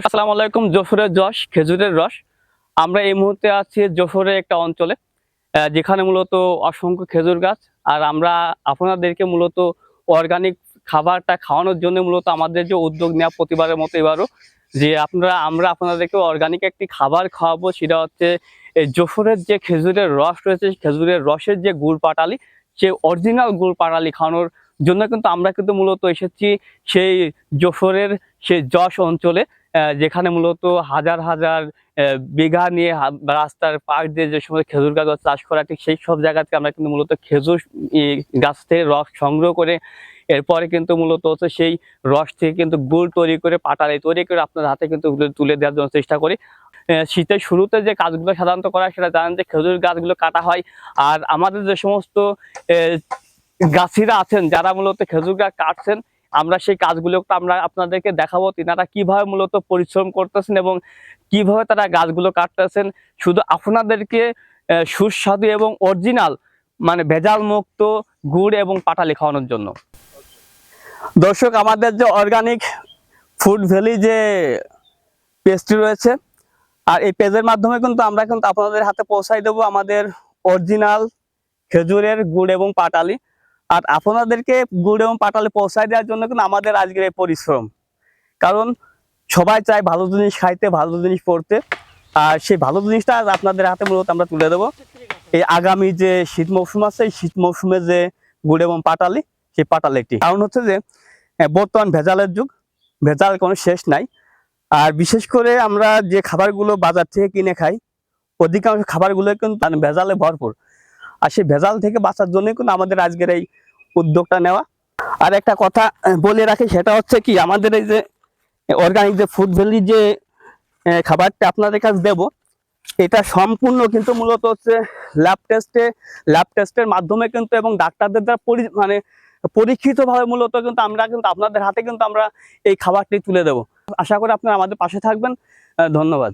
আসসালামু আলাইকুম যশোরের যশ খেজুরের রস। আমরা এই মুহূর্তে আছি যশোরের একটা অঞ্চলে যেখানে মূলত অসংখ্য খেজুর গাছ। আর আমরা আপনাদেরকে মূলত অর্গানিক খাবারটা খাওয়ানোর জন্য মূলত আমাদের যে উদ্যোগ নেওয়া প্রতিবারের মতো এবারও, যে আপনারা, আমরা আপনাদেরকে অর্গানিক একটি খাবার খাওয়াবো, সেটা হচ্ছে এই যশোরের যে খেজুরের রস রয়েছে, খেজুরের রসের যে গুড় পাটালি, সে অরিজিনাল গুড় পাটালি খাওয়ানোর জন্য কিন্তু আমরা কিন্তু মূলত এসেছি সেই যশোরের সেই যশ অঞ্চলে। যেখানে মূলত হাজার হাজার বিঘা নিয়ে রাস্তার পাশ দিয়ে যে সময় খেজুর গাছ চাষ করা, ঠিক সেই সব জায়গা থেকে আমরা কিন্তু মূলত খেজুর গাছ থেকে রস সংগ্রহ করে, এরপরে কিন্তু মূলত হচ্ছে সেই রস থেকে কিন্তু গুড় তৈরি করে, পাটালি তৈরি করে আপনার হাতে কিন্তু তুলে- দেওয়ার জন্য চেষ্টা করি। শীতের শুরুতে যে কাজগুলো সাধারণত করা সেটা জানেন যে খেজুর গাছগুলো কাটা হয়। আর আমাদের যে সমস্ত গাছিরা আছেন, যারা মূলত খেজুর গাছ কাটছেন আমরা সেই কাজগুলো তো আমরা আপনাদেরকে দেখাবো তিনারা কীভাবে মূলত পরিশ্রম করতেছেন এবং কীভাবে তারা গাছগুলো কাটতেছেন। শুধু আপনাদেরকে সুস্বাদু এবং অরিজিনাল মানে ভেজাল মুক্ত গুড় এবং পাটালি খাওয়ানোর জন্য। দর্শক, আমাদের যে অর্গানিক ফুড ভ্যালি যে পেজটি রয়েছে, আর এই পেজের মাধ্যমে কিন্তু আমরা কিন্তু আপনাদের হাতে পৌঁছাই দেবো আমাদের অরিজিনাল খেজুরের গুড় এবং পাটালি। আর আপনাদেরকে গুড় এবং পাটালে পৌঁছায় দেওয়ার জন্য কিন্তু আমাদের আজকের এই পরিশ্রম। কারণ সবাই চায় ভালো জিনিস খাইতে, ভালো জিনিস পড়তে। আর সেই ভালো জিনিসটা আপনাদের হাতে মূলত আমরা তুলে দেবো। এই আগামী যে শীত মৌসুম আছে, এই শীত মৌসুমে যে গুড় এবং পাটালি, সেই পাটালিটি কারণ হচ্ছে যে বর্তমান ভেজালের যুগ, ভেজাল কোনো শেষ নাই। আর বিশেষ করে আমরা যে খাবারগুলো বাজার থেকে কিনে খাই, অধিকাংশ খাবারগুলো কিন্তু ভেজালে ভরপুর। আর সেই ভেজাল থেকে বাঁচার জন্যই কিন্তু আমাদের আজকের এই উদ্যোগটা নেওয়া। আর একটা কথা বলে রাখি, সেটা হচ্ছে কি, আমাদের এই যে অর্গানিক যে ফুড ভ্যালি যে খাবারটা আপনাদের কাছে দেব, এটা সম্পূর্ণ কিন্তু মূলত হচ্ছে ল্যাব টেস্টে ল্যাব টেস্টের মাধ্যমে কিন্তু এবং ডাক্তারদের দ্বারা পরি মানে পরীক্ষিতভাবে মূলত কিন্তু আমরা কিন্তু আপনাদের হাতে কিন্তু আমরা এই খাবারটি তুলে দেব। আশা করি আপনারা আমাদের পাশে থাকবেন। ধন্যবাদ।